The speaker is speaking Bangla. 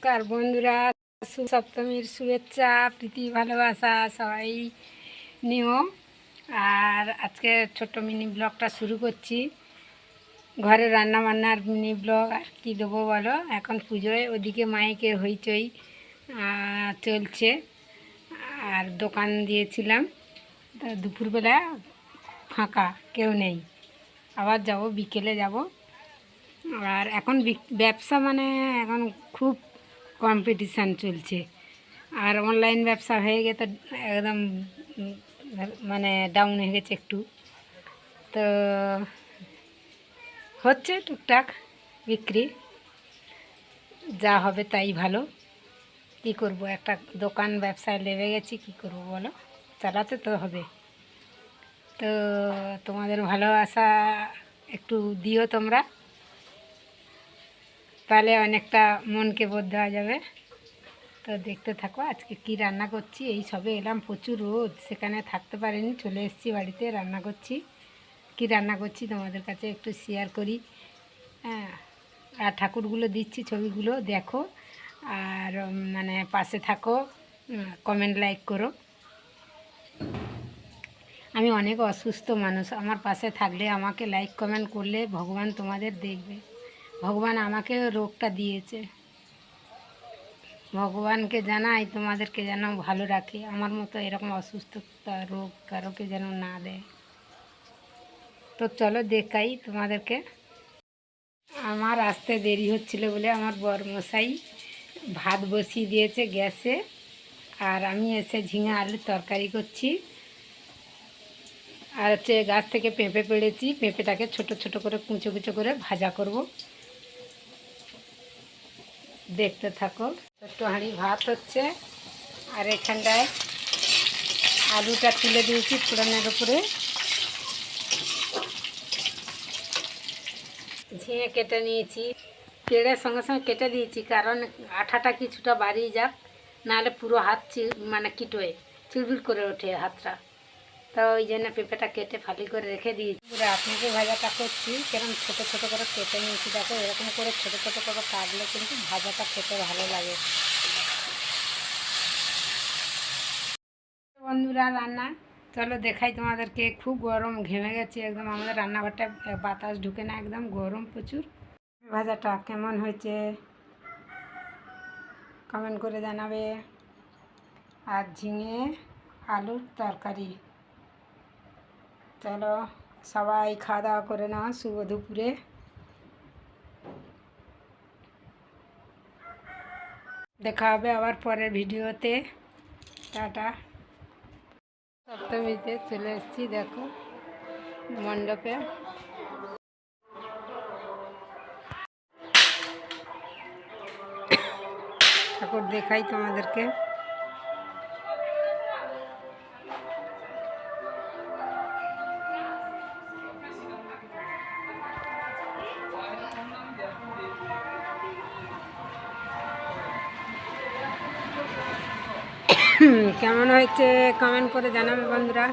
নমস্কার বন্ধুরা সপ্তমীর শুভেচ্ছা, প্রীতি, ভালোবাসা, সবাই নিও। আর আজকে ছোট্ট মিনি ব্লগটা শুরু করছি। ঘরে রান্না বান্নার মিনি ব্লগ, আর কী দেবো বলো? এখন পুজোয় ওদিকে মাইকে হইচই চলছে। আর দোকান দিয়েছিলাম। তা দুপুরবেলা ফাঁকা, কেউ নেই। আবার যাব, বিকেলে যাব। আর এখন ব্যবসা মানে এখন খুব কম্পিটিশান চলছে। আর অনলাইন ব্যবসা হয়ে গেছে, একদম মানে ডাউন হয়ে গেছে একটু। তো হচ্ছে টুকটাক বিক্রি, যা হবে তাই ভালো। কি করব, একটা দোকান ব্যবসায় লেগে গেছি, কি করব বলো? চালাতে তো হবে। তো তোমাদের ভালোবাসা একটু দিও তোমরা। তাহলে অনেকটা মনকে বোধ দেওয়া যাবে। তো দেখতে থাকো, আজকে কি রান্না করছি? এই সবে এলাম প্রচুর রোদ, সেখানে থাকতে পারিনি, চলে এসেছি বাড়িতে রান্না করছি। কি রান্না করছি তোমাদের কাছে একটু শেয়ার করি। হ্যাঁ আর ঠাকুরগুলো দিচ্ছি ছবিগুলো, দেখো। আর মানে পাশে থাকো কমেন্ট লাইক করো। আমি অনেক অসুস্থ মানুষ, আমার পাশে থাকলে আমাকে লাইক কমেন্ট করলে ভগবান তোমাদের দেখবে। ভগবান আমাকে রোগটা দিয়েছে। ভগবানকে জানাই, তোমাদেরকে যেন ভালো রাখে। আমার মতো এরকম অসুস্থতা রোগ কারোকে যেন না দেয়। তো চলো দেখাই তোমাদেরকে। আমার আসতে দেরি হচ্ছিল বলে আমার বর মশাই ভাত বসিয়ে দিয়েছে গ্যাসে। আর আমি এসে ঝিঙে আলুর তরকারি করছি। আর হচ্ছে গাছ থেকে পেঁপে পেড়েছি। পেঁপেটাকে ছোট ছোট করে কুঁচো কুঁচো করে ভাজা করব। দেখতে থাকো। একটু হাঁড়ি ভাত হচ্ছে, আর এখানটায় আলুটা তুলে দিয়েছি ফোড়নের উপরে। ঝিঙে কেটে নিয়েছি। পেড়ের সঙ্গে সঙ্গে কেটে দিয়েছি, কারণ আঠাটা কিছুটা বাড়িয়ে যাক, নাহলে পুরো হাত মানে কিটোয় চিড়বিড় করে ওঠে হাতটা। তো ওই জন্য পেঁপেটা কেটে ফালি করে রেখে দিয়েছি। পুরো আপনাকে ভাজাটা করছি, কেরম ছোটো ছোটো করে কেটে নিয়েছি, দেখো এরকম করে ছোটো ছোটো করে কাটলে কিন্তু ভাজাটা খেতে ভালো লাগে। বন্ধুরা, রান্না। চলো দেখাই তোমাদেরকে, খুব গরম, ঘেমে গেছে একদম। আমাদের রান্নাঘরটা বাতাস ঢুকে না, একদম গরম প্রচুর। ভাজাটা কেমন হয়েছে? কমেন্ট করে জানাবে। আর ঝিঙে, আলুর তরকারি। চলো সবাই খাওয়া দাওয়া করে নাও, শুভ দুপুরে। দেখা হবে আবার পরের ভিডিওতে। টাটা। সপ্তমীতে চলে এসেছি, দেখো, মণ্ডপে। ঠাকুর দেখাই তোমাদেরকে। কেমন হয়েছে কমেন্ট করে জানাবে বন্ধুরা।